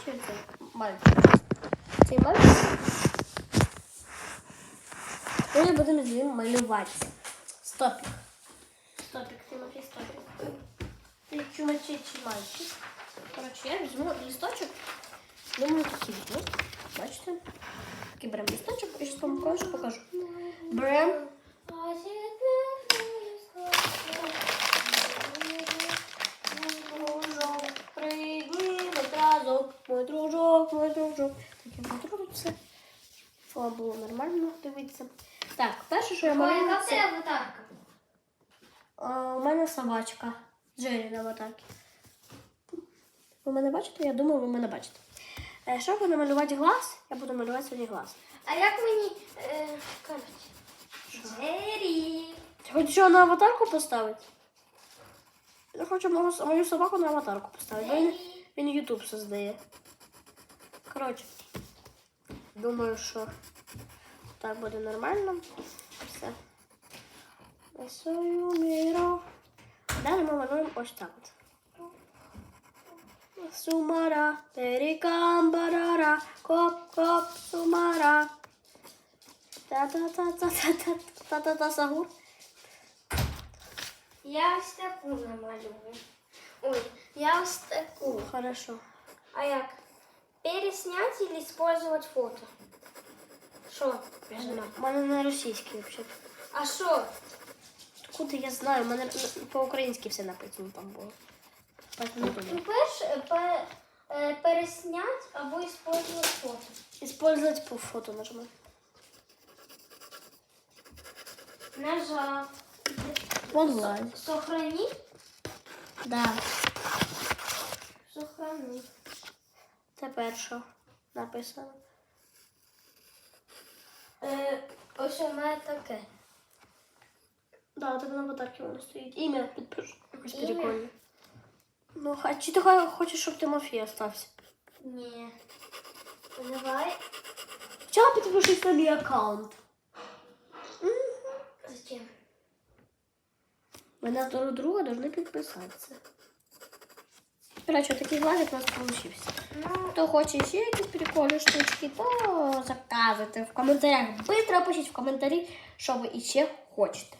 чи це мальчик? Цей мальчик. Ми будемо з ним малюватися. Стопік. Стопік, Тимофій, стопік. Ти чумачечий мальчик. Коротше, я візьму листочок. Думаю, такий візьму. Бачите? Такий беремо листочок і зараз вам покажу, покажу. Одразу, мой дружок, мой дружок. Так я буду це. Слава було нормально дивитися. Так, перше, що я малюю, Яка це аватарка? а, у мене собачка. Джері на аватарці. Ви мене бачите? Я думаю, ви мене бачите. Е, Щоб намалювати глаз, я буду малювати сьогодні глаз. А як мені е, кажуть? Джері. Ти хочеш його на аватарку поставити? Я хочу мого, мою собаку на аватарку поставити. Він, він Ютуб создає. Коротше, думаю, що так буде нормально. Все. Рисую міро. Далі ми малюємо ось так от. Сумара, перекамбарара, коп-коп, сумара. Та-та-та-та-та-та-та-та-та, сагур. Я ось таку намалюю. Ой, я ось таку. Хорошо. А як? Переснять или использовать фото? Що? У мене на російській взагалі. А що? Откуда я знаю? У мене по-українськи все написано там було. Поэтому думаю. Ну, перше, пе, е, переснять або использовать фото. Использовать по фото нажимаю. Нажав. Онлайн. Сохрани. Да. Сохрани. Тепер що написано? Е, ось у мене таке. Да, так на аватарці воно стоїть. Ім'я підпишу. Якось Ім'я? прикольно. Ну, а чи ти хо- хочеш, щоб Тимофій остався? Ні. Давай. Хоча підпишись на мій аккаунт. Ми на друг друга должны підписатися. Короче, такий глазик у нас получився. Ну, Хто хоче ще якісь прикольні штучки, то заказуйте в коментарях. Быстро пишіть в коментарі, що ви іще хочете.